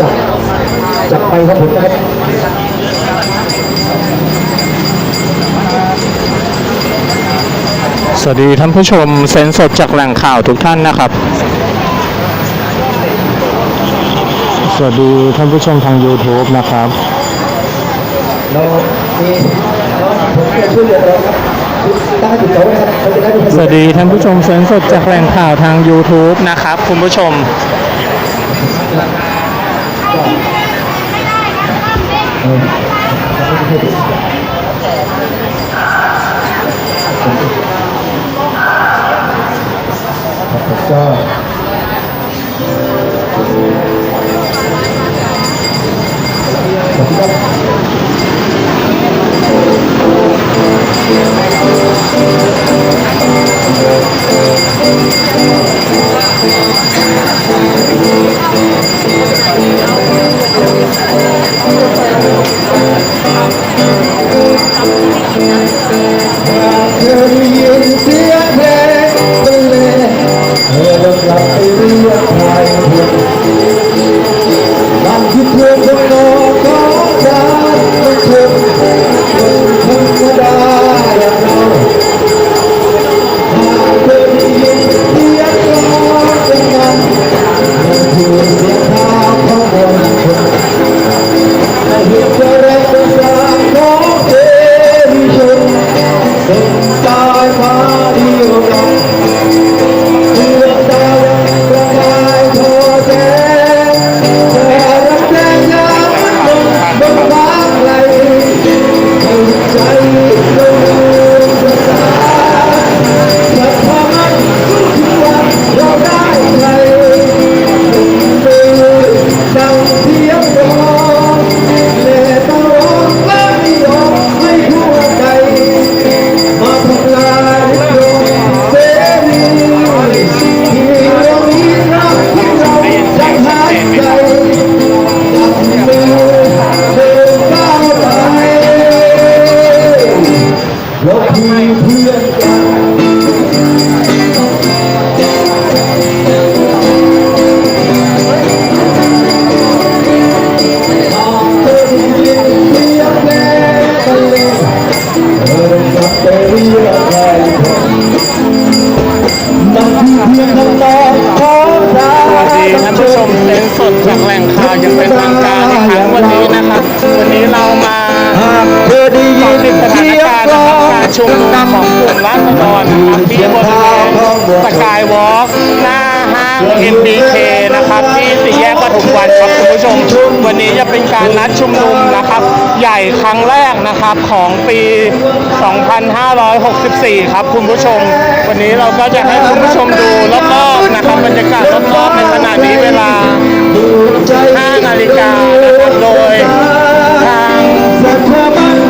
จับจับไปครับผมนะครับ สวัสดีท่านผู้ชมเซนสดจากแหล่งข่าวทุกท่านนะครับ สวัสดีท่านผู้ชมทาง YouTube นะครับเรามีน้องผมจะช่วยเหลือเราครับตั้งให้จุดเขานะครับเขาจะได้ไม่สวัสดีท่านผู้ชมเซนสดจากแหล่งข่าวทาง YouTube นะครับ คุณผู้ชม ก็เธ หากเธอได้ยินติดสถานเสียงการณ์ร้นะอครับงชุมนุมของกลุ่มราษฎรที่บริเวณสกายวอล์กหน้าห้าง NBK นะครับที่สี่แยกปทุมวันครับคุณผู้ชมวันนี้จะเป็นการนัดชุมนุมนะครับ ใหญ่ครั้งแรกนะครับของปี 2564 ครับคุณผู้ชม วันนี้เราก็จะให้คุณผู้ชมดูรอบๆนะครับบรรยากาศรอบๆในขณะนี้เวลา5นาฬิกา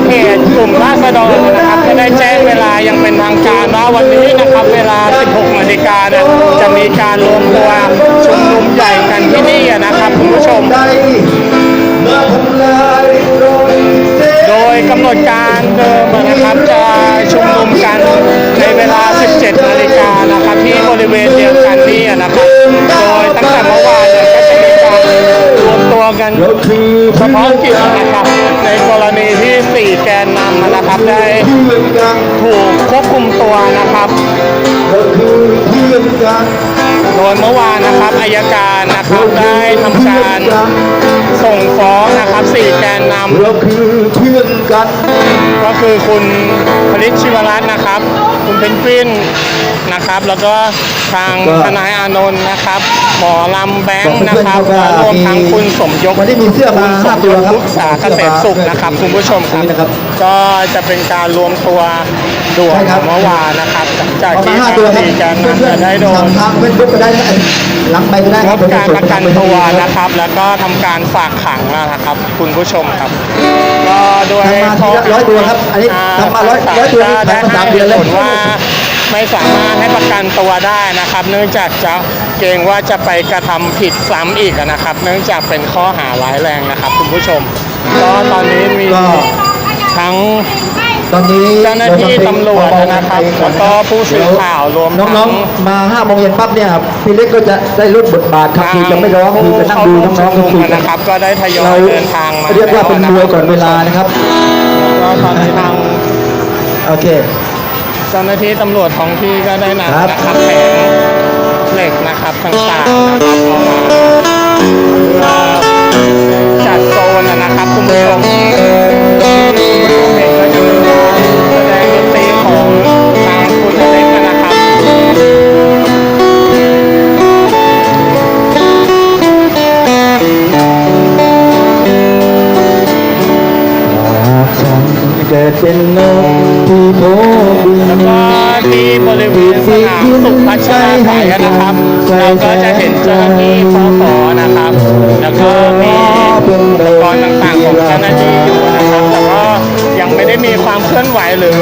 เพจกลุ่มราษฎรนะครับก็ได้แจ้งเวลายังเป็นทางการว่าวันนี้นะครับเวลา 16นาฬิกาเนี่ยจะมีการรวมตัวชุมนุมใหญ่กันที่นี่นะครับคุณผู้ชม โดยกำหนดการเดิมนะครับจะชุมนุมกันในเวลา 17นาฬิกานะครับที่บริเวณเดียวกันนี่นะครับ โดยตั้งแต่เมื่อวานเนี่ยก็จะมีการรวมตัวกันเฉพาะกิจนะครับ นะครับได้ถูกควบคุมตัวนะครับโดยเมื่อวานนะครับอายการนะครับได้ทำการส่งฟ้องนะครับ4แกนนำเราคือเพื่อนกันก็คือคุณผลิตชิวรัตน์นะครับ คุณเพนกวิน นะครับ แล้วก็ทางก็ทนายอานนท์นะครับหมอลำแบงบอกค์เพื่นะอนๆครับว่าและรวมทั้งมีคุณสมยกวันนี้มีเสื้อมาคุณสห้ามตัยวกครับลุกษาเกษตรสุขนะครับคุณผู้ชมครับ นี่นะครับก็จะเป็นการรวมตัวด่วนใช่ครับ เมื่อวานนะครับหลังจากเอามาที่ห้าทางตัวครับสี่แกนเพื่อนนำจะได้โดนทางเฟซบุ๊กก็ได้นะหลังไปก็ได้งครับดการประกันตัวนะครับ แล้วก็ทำการฝากขังแล้วนะครับ คุณผู้ชมครับ ก็โดยข้ทีละร้อยตัวครับ อันนี้ทำมาร้อยร้อยตัวนี่ได้ทำมาให้สามเดือนแล้ว ผลว่า ไม่สามารถให้ประกันตัวได้นะครับ เนื่องจากจะเกรงว่าจะไปกระทำผิดซ้ำอีกนะครับ เนื่องจากเป็นข้อหาร้ายแรงนะครับ คุณผู้ชม ก็ตอนนี้มีก็ทั้งตอนนี้เจ้าหน้าที่ตำรวจนะครับแล้วก็ผู้สื่อข่าวรวมทั้งน้องๆมาห้าโมงเย็นปั๊บเนี่ยพี่เล็กก็จะได้ลดบทบาทครับคือจะไม่ร้องคือจะนั่งดูน้องๆก็ผู้คุยเข้าร่วมชุมนุมกันนะครับ ก็ได้ทยอเรายเดินทางมาเรียกว่าเป็นมวยก่อนเวลานะครับก็ตอนนี้ทางโอเค เจ้าหน้าที่ตำรวจท้องที่ก็ได้นำครับนะครับแผงเหล็กนะครับต่างๆนะครับเอามาเพื่อจัดโซนนะครับคุณผู้ชมเห็นก็จะเป็นการแสดงดนตรีของทางคุณอเล็กนะครับหากฉันเกิดเป็นน เราก็จะเห็นเจ้าหน้าที่พสนะครับ แล้วก็มีอุปกรณ์ต่างๆของเจ้าหน้าที่อยู่นะครับ แต่ว่ายังไม่ได้มีความเคลื่อนไหวหรือ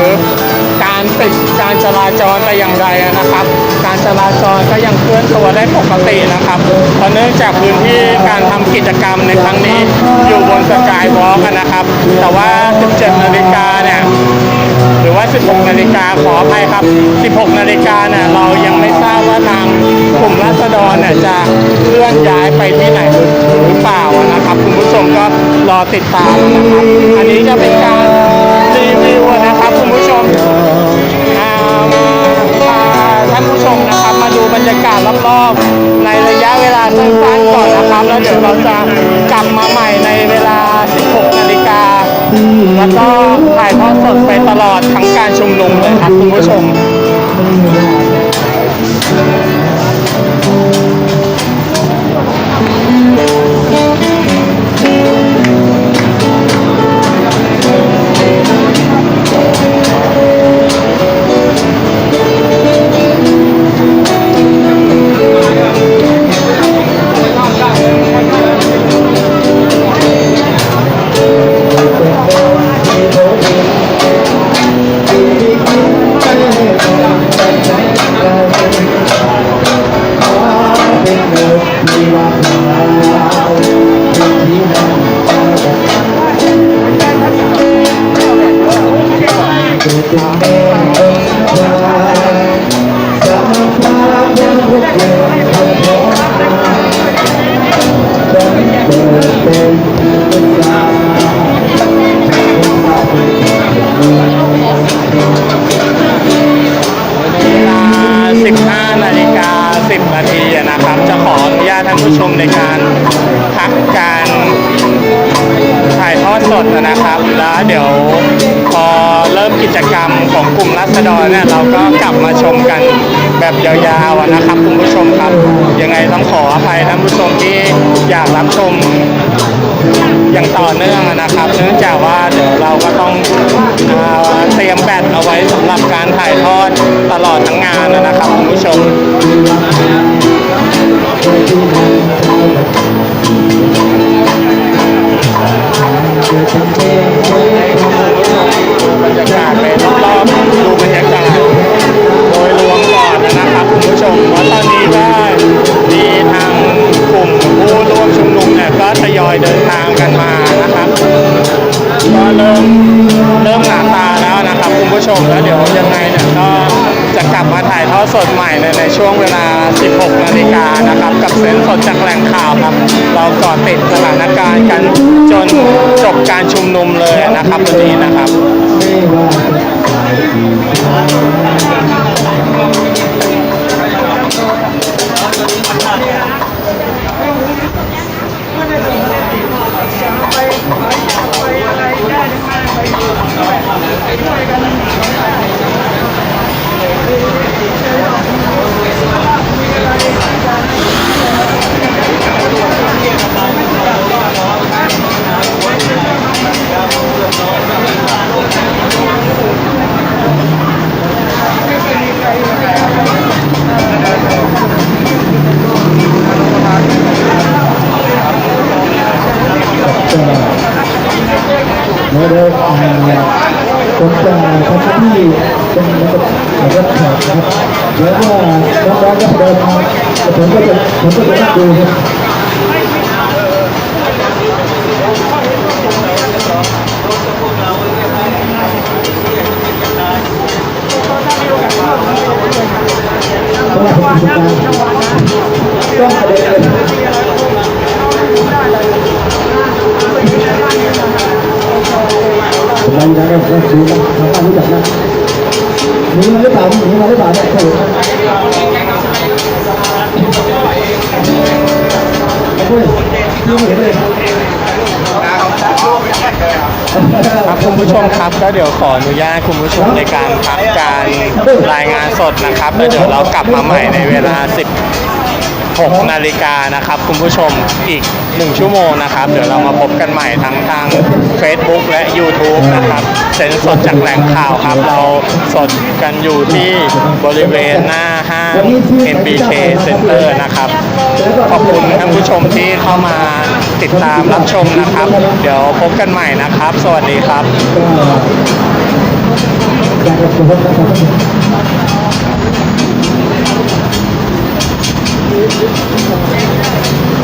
การปิดการจราจรแต่อย่างใดนะครับ การจราจรก็ยังเคลื่อนตัวได้ปกตินะครับ เพราะเนื่องจากพื้นที่การทำกิจกรรมในครั้งนี้อยู่บนสกายวอล์กนะครับ แต่ว่า 17 นาฬิกา 16 นาฬิกาขออภัยครับ 16 นาฬิกาเนี่ยเรายังไม่ทราบว่าทางกลุ่มราษฎรเนี่ยจะเคลื่อนย้ายไปที่ไหนหรือเปล่านะครับคุณผู้ชมก็รอติดตามนะครับ อันนี้จะเป็นการรีวิวนะครับคุณผู้ชมอ่าพาท่านผู้ชมนะครับมาดูบรรยากาศรอบๆ ในระยะเวลาสั้นๆก่อนนะครับ แล้วเดี๋ยวเราจะกลับมา แล้วก็ถ่ายทอดสดไปตลอดทั้งการชุมนุมเลยครับคุณผู้ชม จกรรมของกลุ่มรัษฎรเนี่ยเราก็กลับมาชมกันแบบยาวๆนะครับคุณผู้ชมครับ ยังไงต้องขออภัยท่านผู้ชมที่อยากรับชมอย่างต่อเนื่องนะครับ เนื่องจากว่าเดี๋ยวเราก็ต้องเตรียมแบตเอาไว้สำหรับการถ่ายทอดตลอดทั้งงานนะครับคุณผู้ชม สดใหม่ในในช่วงเวลา 16 นาฬิกานะครับ กับเส้นสดจากแหล่งข่าวครับ เราก่อติดสถานการณ์กันจนจบการชุมนุมเลยนะครับวันนี้นะครับ นะครับแล้วก็น้องๆก็เดินมาผมก็จะผมก็จะนั่งดูครับเพราะว่าผมเป็นการต้องประเด็นเลยามอเปล่าหนีมาหรือเปล่าเนี่ยถูกโอ้ยยังเห็นเลยครับคุณผู้ชมครับก็เดี๋ยวขออนุญาตคุณผู้ชมในการพักการรายงานสดนะครับแล้วเดี๋ยวเรากลับมาใหม่ในเวลา 10 6นาฬิกานะครับ คุณผู้ชมอีก 1 ชั่วโมงนะครับ เดี๋ยวเรามาพบกันใหม่ทั้งทาง Facebook และ YouTube นะครับเซ็นสดจากแหล่งข่าวครับ เราสดกันอยู่ที่บริเวณหน้าห้าง MBK Center นะครับ ขอบคุณท่านผู้ชมที่เข้ามาติดตามรับชมนะครับ เดี๋ยวพบกันใหม่นะครับ สวัสดีครับก็อยากจะขอบคุณนะครับ Thank you.